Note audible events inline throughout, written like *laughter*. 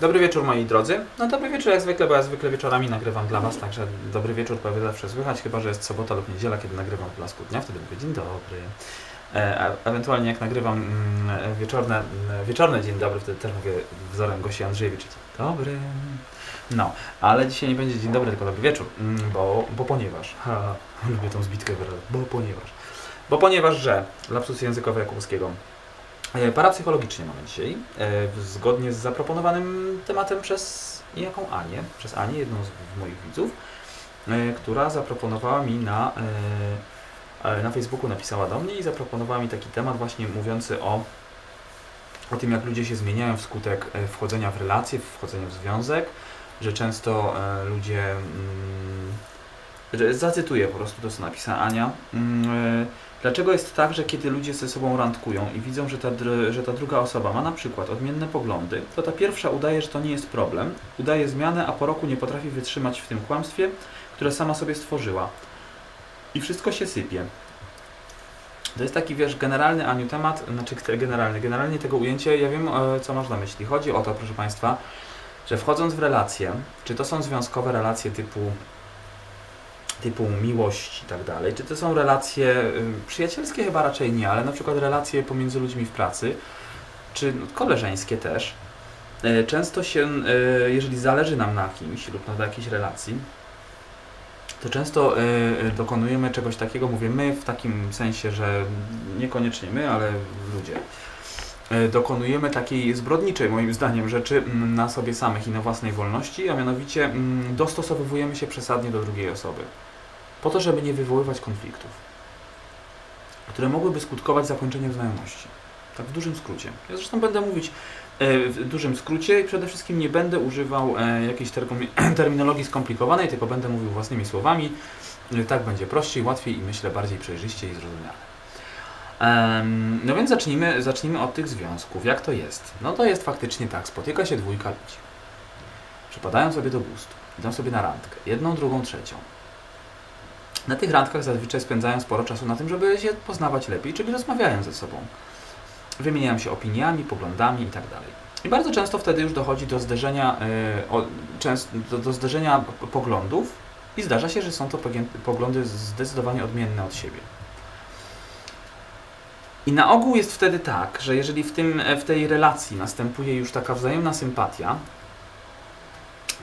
Dobry wieczór moi drodzy. No dobry wieczór jak zwykle, bo ja zwykle wieczorami nagrywam dla Was, także dobry wieczór prawie zawsze słychać, chyba że jest sobota lub niedziela, kiedy nagrywam w Blasku Dnia, wtedy mówię dzień dobry. E, ewentualnie jak nagrywam mm, wieczorne, mm, wieczorne dzień dobry, wtedy też mówię wzorem Gosi Andrzejewicz dobry. No, ale dzisiaj nie będzie dzień dobry, tylko dobry wieczór, mm, bo, bo ponieważ, ha, lubię tą zbitkę wyrazu, bo ponieważ, bo ponieważ, że, lapsus językowy Jakubowskiego, Parapsychologicznie mamy dzisiaj, e, zgodnie z zaproponowanym tematem przez jaką Anię, przez Anię, jedną z moich widzów, e, która zaproponowała mi na, e, e, na Facebooku, napisała do mnie i zaproponowała mi taki temat właśnie mówiący o, o tym, jak ludzie się zmieniają wskutek e, wchodzenia w relacje, wchodzenia w związek, że często e, ludzie, mm, zacytuję po prostu to, co napisała Ania, mm, e, Dlaczego jest tak, że kiedy ludzie ze sobą randkują i widzą, że ta, że ta druga osoba ma na przykład odmienne poglądy, to ta pierwsza udaje, że to nie jest problem, udaje zmianę, a po roku nie potrafi wytrzymać w tym kłamstwie, które sama sobie stworzyła. I wszystko się sypie. To jest taki, wiesz, generalny, Aniu, temat, znaczy generalny, generalnie tego ujęcie, ja wiem, e, co masz myśli. Chodzi o to, proszę Państwa, że wchodząc w relacje, czy to są związkowe relacje typu typu miłość i tak dalej, czy to są relacje przyjacielskie chyba raczej nie, ale na przykład relacje pomiędzy ludźmi w pracy, czy koleżeńskie też. Y, Często się, y, jeżeli zależy nam na kimś lub na jakiejś relacji, to często y, dokonujemy czegoś takiego, mówię my w takim sensie, że niekoniecznie my, ale ludzie. Y, Dokonujemy takiej zbrodniczej, moim zdaniem, rzeczy mm, na sobie samych i na własnej wolności, a mianowicie mm, dostosowujemy się przesadnie do drugiej osoby po to, żeby nie wywoływać konfliktów, które mogłyby skutkować zakończeniem znajomości. Tak w dużym skrócie. Ja zresztą będę mówić e, w dużym skrócie i przede wszystkim nie będę używał e, jakiejś termi- *clears throat* terminologii skomplikowanej, tylko będę mówił własnymi słowami. E, Tak będzie prościej, łatwiej i myślę bardziej przejrzyście i zrozumiale. Em, No więc zacznijmy, zacznijmy od tych związków. Jak to jest? No to jest faktycznie tak, spotyka się dwójka ludzi. Przypadają sobie do gustu, idą sobie na randkę, jedną, drugą, trzecią. Na tych randkach zazwyczaj spędzają sporo czasu na tym, żeby się poznawać lepiej, czyli rozmawiają ze sobą. Wymieniają się opiniami, poglądami itd. I bardzo często wtedy już dochodzi do zderzenia, e, o, do, zderzenia poglądów i zdarza się, że są to poglądy zdecydowanie odmienne od siebie. I na ogół jest wtedy tak, że jeżeli w, tym, w tej relacji następuje już taka wzajemna sympatia,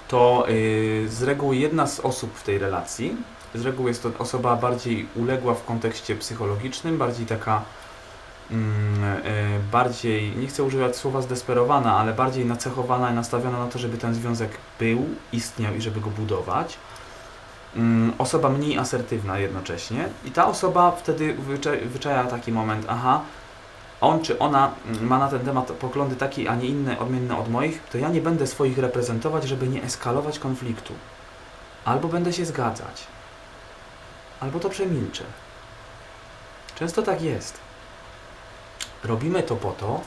to yy, z reguły jedna z osób w tej relacji, z reguły jest to osoba bardziej uległa w kontekście psychologicznym, bardziej taka, yy, bardziej, nie chcę używać słowa zdesperowana, ale bardziej nacechowana i nastawiona na to, żeby ten związek był, istniał i żeby go budować. Mm, osoba mniej asertywna jednocześnie i ta osoba wtedy wycza- wyczaja taki moment, aha, on czy ona mm, ma na ten temat poglądy takie, a nie inne, odmienne od moich, to ja nie będę swoich reprezentować, żeby nie eskalować konfliktu. Albo będę się zgadzać, albo to przemilczę. Często tak jest. Robimy to po to,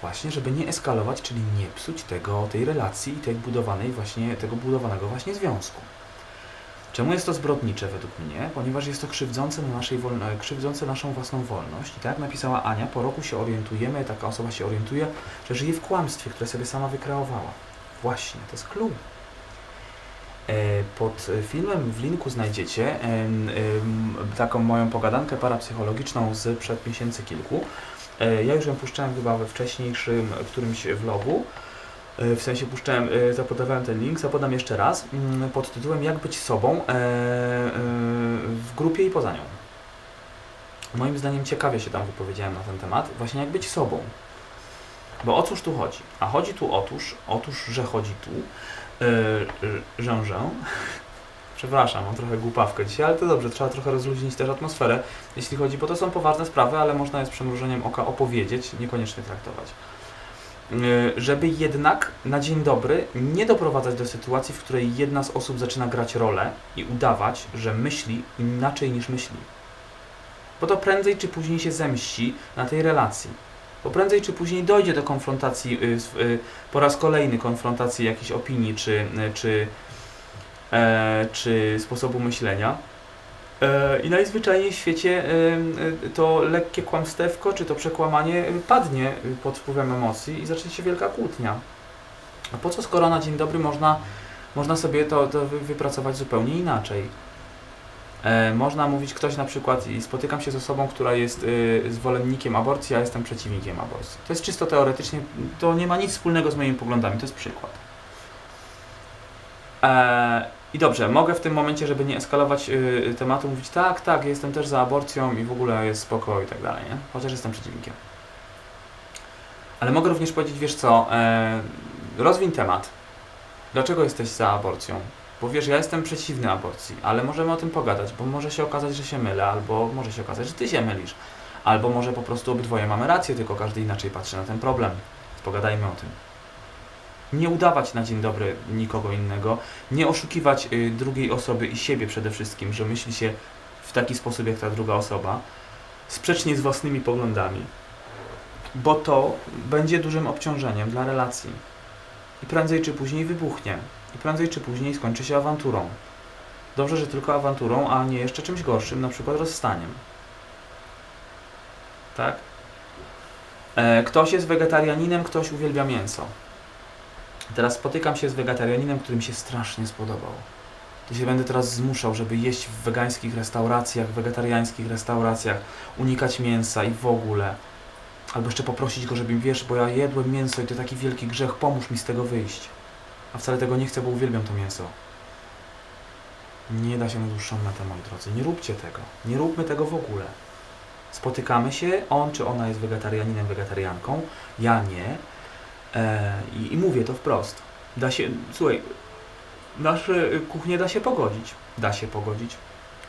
właśnie, żeby nie eskalować, czyli nie psuć tego, tej relacji i tej budowanej właśnie, tego budowanego właśnie związku. Czemu jest to zbrodnicze według mnie? Ponieważ jest to krzywdzące, na naszej wolno, krzywdzące naszą własną wolność. I tak napisała Ania, po roku się orientujemy, taka osoba się orientuje, że żyje w kłamstwie, które sobie sama wykreowała. Właśnie, to jest clue. E, Pod filmem w linku znajdziecie taką moją pogadankę parapsychologiczną z przed miesięcy kilku. E, Ja już ją puszczałem chyba we wcześniejszym którymś vlogu. E, W sensie puszczałem, e, zapodawałem ten link, zapodam jeszcze raz, mm, pod tytułem Jak być sobą e, w grupie i poza nią. Moim zdaniem ciekawie się tam wypowiedziałem na ten temat, właśnie jak być sobą. Bo o cóż tu chodzi? A chodzi tu otóż, otóż, że chodzi tu, że, *laughs* przepraszam, mam trochę głupawkę dzisiaj, ale to dobrze, trzeba trochę rozluźnić też atmosferę, jeśli chodzi, bo to są poważne sprawy, ale można je z przymrużeniem oka opowiedzieć, niekoniecznie traktować żeby jednak na dzień dobry nie doprowadzać do sytuacji, w której jedna z osób zaczyna grać rolę i udawać, że myśli inaczej niż myśli. Bo to prędzej czy później się zemści na tej relacji. Bo prędzej czy później dojdzie do konfrontacji, y, y, po raz kolejny konfrontacji jakiejś opinii czy, y, czy, e, czy sposobu myślenia. E, I najzwyczajniej w świecie e, to lekkie kłamstewko, czy to przekłamanie padnie e, pod wpływem emocji i zacznie się wielka kłótnia. A po co skoro na dzień dobry można, można sobie to, to wy- wypracować zupełnie inaczej? E, można mówić ktoś na przykład i spotykam się z osobą, która jest y, zwolennikiem aborcji, a jestem przeciwnikiem aborcji. To jest czysto teoretycznie, to nie ma nic wspólnego z moimi poglądami, to jest przykład. I dobrze, mogę w tym momencie, żeby nie eskalować y, tematu, mówić tak, tak, jestem też za aborcją i w ogóle jest spoko i tak dalej, nie? Chociaż jestem przeciwnikiem. Ale mogę również powiedzieć, wiesz co, e, rozwiń temat. Dlaczego jesteś za aborcją? Bo wiesz, ja jestem przeciwny aborcji, ale możemy o tym pogadać, bo może się okazać, że się mylę, albo może się okazać, że ty się mylisz. Albo może po prostu obydwoje mamy rację, tylko każdy inaczej patrzy na ten problem. Pogadajmy o tym. Nie udawać na dzień dobry nikogo innego, nie oszukiwać y, drugiej osoby i siebie przede wszystkim, że myśli się w taki sposób jak ta druga osoba, sprzecznie z własnymi poglądami, bo to będzie dużym obciążeniem dla relacji. I prędzej czy później wybuchnie. I prędzej czy później skończy się awanturą. Dobrze, że tylko awanturą, a nie jeszcze czymś gorszym, na przykład rozstaniem. Tak? E, ktoś jest wegetarianinem, ktoś uwielbia mięso. Teraz spotykam się z wegetarianinem, który mi się strasznie spodobał. To się będę teraz zmuszał, żeby jeść w wegańskich restauracjach, wegetariańskich restauracjach, unikać mięsa i w ogóle. Albo jeszcze poprosić go, żeby wiesz, bo ja jedłem mięso i to taki wielki grzech, pomóż mi z tego wyjść. A wcale tego nie chcę, bo uwielbiam to mięso. Nie da się na dłuższą metę, moi drodzy. Nie róbcie tego. Nie róbmy tego w ogóle. Spotykamy się, on czy ona jest wegetarianinem, wegetarianką, ja nie. E, i, I mówię to wprost. Da się, słuchaj, nasze y, kuchnie da się pogodzić. Da się pogodzić.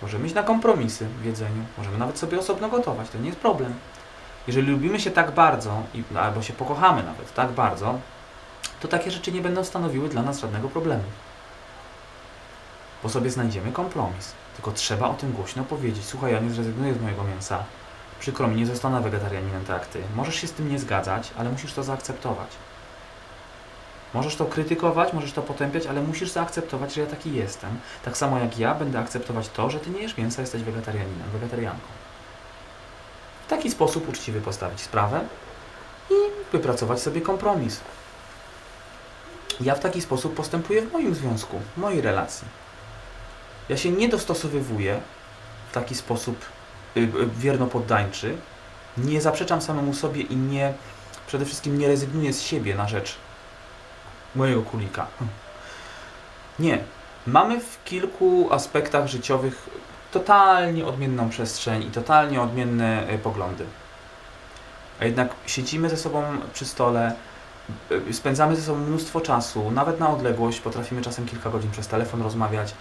Możemy iść na kompromisy w jedzeniu. Możemy nawet sobie osobno gotować. To nie jest problem. Jeżeli lubimy się tak bardzo, i, albo się pokochamy nawet tak bardzo, to takie rzeczy nie będą stanowiły dla nas żadnego problemu. Bo sobie znajdziemy kompromis. Tylko trzeba o tym głośno powiedzieć. Słuchaj, ja nie zrezygnuję z mojego mięsa. Przykro mi, nie zostanę wegetarianinem tak ty. Możesz się z tym nie zgadzać, ale musisz to zaakceptować. Możesz to krytykować, możesz to potępiać, ale musisz zaakceptować, że ja taki jestem. Tak samo jak ja będę akceptować to, że ty nie jesz mięsa, jesteś wegetarianinem, wegetarianką. W taki sposób uczciwie postawić sprawę i wypracować sobie kompromis. Ja w taki sposób postępuję w moim związku, w mojej relacji. Ja się nie dostosowywuję w taki sposób y, y, wierno-poddańczy, nie zaprzeczam samemu sobie i nie, przede wszystkim nie rezygnuję z siebie na rzecz mojego królika. Nie. Mamy w kilku aspektach życiowych totalnie odmienną przestrzeń i totalnie odmienne y, poglądy. A jednak siedzimy ze sobą przy stole, y, spędzamy ze sobą mnóstwo czasu, nawet na odległość, potrafimy czasem kilka godzin przez telefon rozmawiać,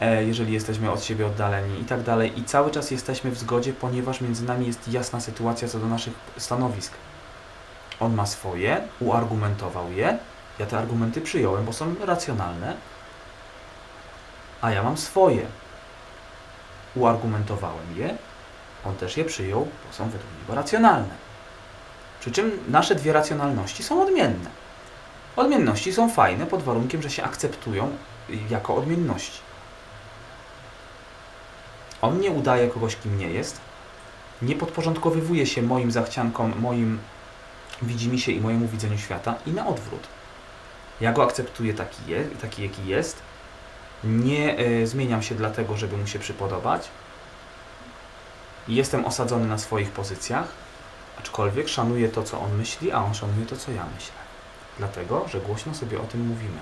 e, jeżeli jesteśmy od siebie oddaleni i tak dalej. I cały czas jesteśmy w zgodzie, ponieważ między nami jest jasna sytuacja co do naszych stanowisk. On ma swoje, uargumentował je, ja te argumenty przyjąłem, bo są racjonalne, a ja mam swoje. Uargumentowałem je, on też je przyjął, bo są według niego racjonalne. Przy czym nasze dwie racjonalności są odmienne. Odmienności są fajne pod warunkiem, że się akceptują jako odmienności. On nie udaje kogoś, kim nie jest, nie podporządkowywuje się moim zachciankom, moim widzimisię i mojemu widzeniu świata i na odwrót. Ja go akceptuję taki, je, taki jaki jest. Nie e, zmieniam się dlatego, żeby mu się przypodobać. Jestem osadzony na swoich pozycjach, aczkolwiek szanuję to, co on myśli, a on szanuje to, co ja myślę. Dlatego, że głośno sobie o tym mówimy.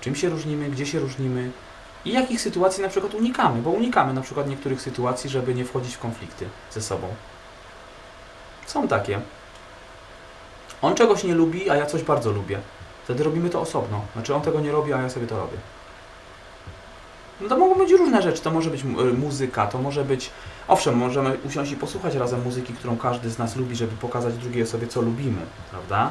W czym się różnimy, gdzie się różnimy i jakich sytuacji na przykład unikamy, bo unikamy na przykład niektórych sytuacji, żeby nie wchodzić w konflikty ze sobą. Są takie. On czegoś nie lubi, a ja coś bardzo lubię. Wtedy robimy to osobno. Znaczy on tego nie robi, a ja sobie to robię. No to mogą być różne rzeczy. To może być y, muzyka, to może być... Owszem, możemy usiąść i posłuchać razem muzyki, którą każdy z nas lubi, żeby pokazać drugiej osobie, co lubimy, prawda?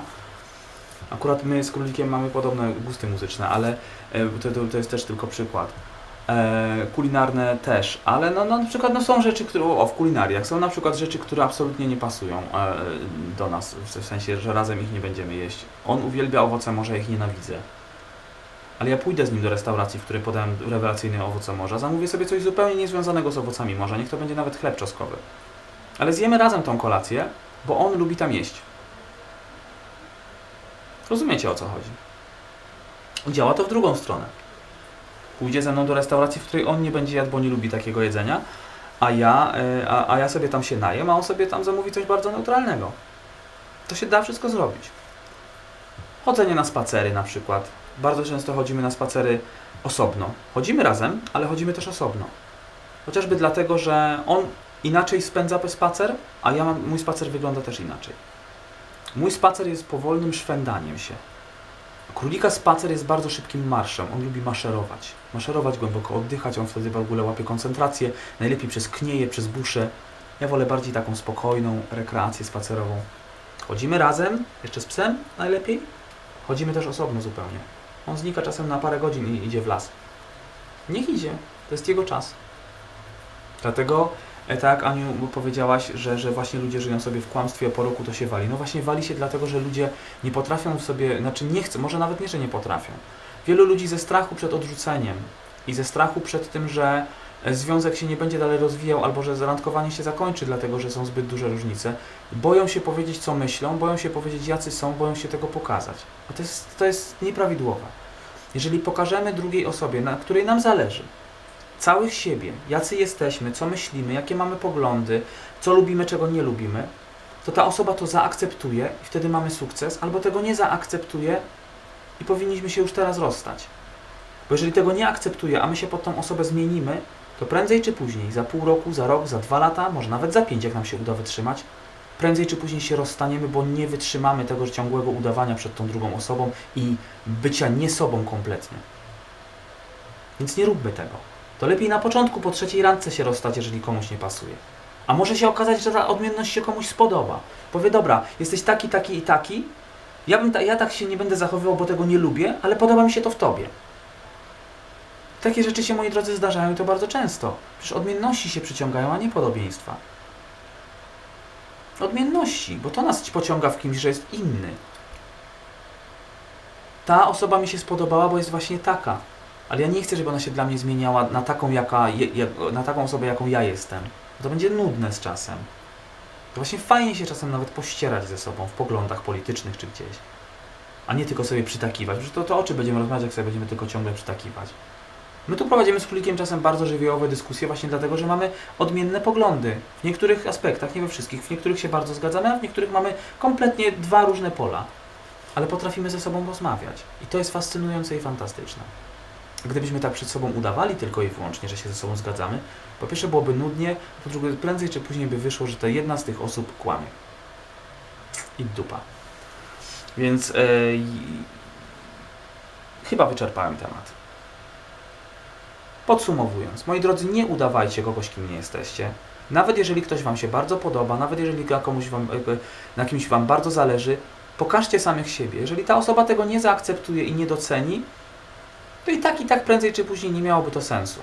Akurat my z Królikiem mamy podobne gusty muzyczne, ale e, to, to, to jest też tylko przykład. E, kulinarne też, ale no, no na przykład no, są rzeczy, które, o w kulinariach, są na przykład rzeczy, które absolutnie nie pasują e, do nas, w, sensie, że razem ich nie będziemy jeść. On uwielbia owoce morza, ich nienawidzę. Ale ja pójdę z nim do restauracji, w której podałem rewelacyjne owoce morza, zamówię sobie coś zupełnie niezwiązanego z owocami morza, niech to będzie nawet chleb czosnkowy. Ale zjemy razem tą kolację, bo on lubi tam jeść. Rozumiecie o co chodzi? Działa to w drugą stronę. Pójdzie ze mną do restauracji, w której on nie będzie jadł, bo nie lubi takiego jedzenia, a ja, e, a, a ja sobie tam się najem, a on sobie tam zamówi coś bardzo neutralnego. To się da wszystko zrobić. Chodzenie na spacery na przykład. Bardzo często chodzimy na spacery osobno. Chodzimy razem, ale chodzimy też osobno. Chociażby dlatego, że on inaczej spędza spacer, a ja mam, mój spacer wygląda też inaczej. Mój spacer jest powolnym szwędaniem się. Królika spacer jest bardzo szybkim marszem. On lubi maszerować. Maszerować, głęboko oddychać, on wtedy w ogóle łapie koncentrację. Najlepiej przez knieje, przez busze. Ja wolę bardziej taką spokojną rekreację spacerową. Chodzimy razem, jeszcze z psem najlepiej. Chodzimy też osobno zupełnie. On znika czasem na parę godzin i idzie w las. Niech idzie. To jest jego czas. Dlatego, tak jak Aniu powiedziałaś, że, że właśnie ludzie żyją sobie w kłamstwie, a po roku to się wali. No właśnie wali się dlatego, że ludzie nie potrafią sobie, znaczy nie chcą, może nawet nie, że nie potrafią. Wielu ludzi ze strachu przed odrzuceniem i ze strachu przed tym, że e, związek się nie będzie dalej rozwijał albo że zarandkowanie się zakończy, dlatego że są zbyt duże różnice, boją się powiedzieć, co myślą, boją się powiedzieć, jacy są, boją się tego pokazać. A to jest, to jest nieprawidłowe. Jeżeli pokażemy drugiej osobie, na której nam zależy, całych siebie, jacy jesteśmy, co myślimy, jakie mamy poglądy, co lubimy, czego nie lubimy, to ta osoba to zaakceptuje i wtedy mamy sukces, albo tego nie zaakceptuje i powinniśmy się już teraz rozstać. Bo jeżeli tego nie akceptuje, a my się pod tą osobę zmienimy, to prędzej czy później, za pół roku, za rok, za dwa lata, może nawet za pięć, jak nam się uda wytrzymać, prędzej czy później się rozstaniemy, bo nie wytrzymamy tego ciągłego udawania przed tą drugą osobą i bycia nie sobą kompletnie. Więc nie róbmy tego. To lepiej na początku, po trzeciej randce się rozstać, jeżeli komuś nie pasuje. A może się okazać, że ta odmienność się komuś spodoba. Powie, dobra, jesteś taki, taki i taki, ja, bym ta, ja tak się nie będę zachowywał, bo tego nie lubię, ale podoba mi się to w tobie. Takie rzeczy się, moi drodzy, zdarzają i to bardzo często. Przecież odmienności się przyciągają, a nie podobieństwa. Odmienności, bo to nas pociąga w kimś, że jest inny. Ta osoba mi się spodobała, bo jest właśnie taka. Ale ja nie chcę, żeby ona się dla mnie zmieniała na taką, jaka, jak, na taką osobę, jaką ja jestem. To będzie nudne z czasem. To właśnie fajnie się czasem nawet pościerać ze sobą w poglądach politycznych czy gdzieś. A nie tylko sobie przytakiwać. Przecież to, to o czym będziemy rozmawiać, jak sobie będziemy tylko ciągle przytakiwać. My tu prowadzimy z Królikiem czasem bardzo żywiołowe dyskusje właśnie dlatego, że mamy odmienne poglądy. W niektórych aspektach, nie we wszystkich. W niektórych się bardzo zgadzamy, a w niektórych mamy kompletnie dwa różne pola. Ale potrafimy ze sobą rozmawiać. I to jest fascynujące i fantastyczne. Gdybyśmy tak przed sobą udawali tylko i wyłącznie, że się ze sobą zgadzamy, po pierwsze byłoby nudnie, po drugie prędzej czy później by wyszło, że to jedna z tych osób kłamie. I dupa. Więc e, chyba wyczerpałem temat. Podsumowując, moi drodzy, nie udawajcie kogoś, kim nie jesteście. Nawet jeżeli ktoś Wam się bardzo podoba, nawet jeżeli komuś wam, na kimś Wam bardzo zależy, pokażcie samych siebie. Jeżeli ta osoba tego nie zaakceptuje i nie doceni, to i tak, i tak prędzej czy później nie miałoby to sensu.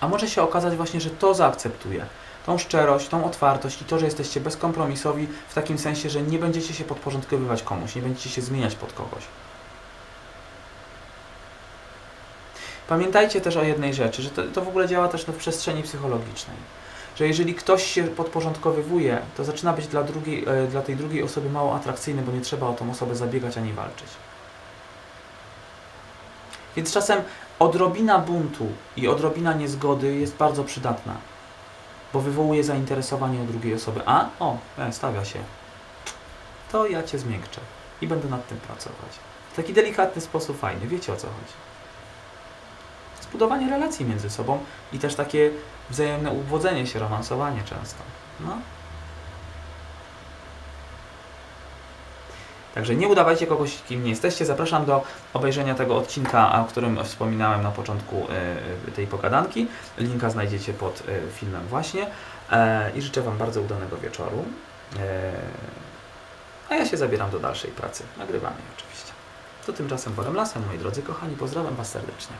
A może się okazać właśnie, że to zaakceptuje. Tą szczerość, tą otwartość i to, że jesteście bezkompromisowi w takim sensie, że nie będziecie się podporządkowywać komuś, nie będziecie się zmieniać pod kogoś. Pamiętajcie też o jednej rzeczy, że to, to w ogóle działa też w przestrzeni psychologicznej. Że jeżeli ktoś się podporządkowywuje, to zaczyna być dla, drugiej, e, dla tej drugiej osoby mało atrakcyjny, bo nie trzeba o tą osobę zabiegać ani walczyć. Więc czasem odrobina buntu i odrobina niezgody jest bardzo przydatna, bo wywołuje zainteresowanie u drugiej osoby. A, o, e, stawia się. To ja cię zmiękczę i będę nad tym pracować. W taki delikatny sposób fajny, wiecie o co chodzi. Zbudowanie relacji między sobą i też takie wzajemne uwodzenie się, romansowanie często. No. Także nie udawajcie kogoś, kim nie jesteście. Zapraszam do obejrzenia tego odcinka, o którym wspominałem na początku e, tej pogadanki. Linka znajdziecie pod e, filmem właśnie. E, I życzę Wam bardzo udanego wieczoru. A ja się zabieram do dalszej pracy, nagrywania oczywiście. To tymczasem wolem lasem, moi drodzy kochani. Pozdrawiam Was serdecznie.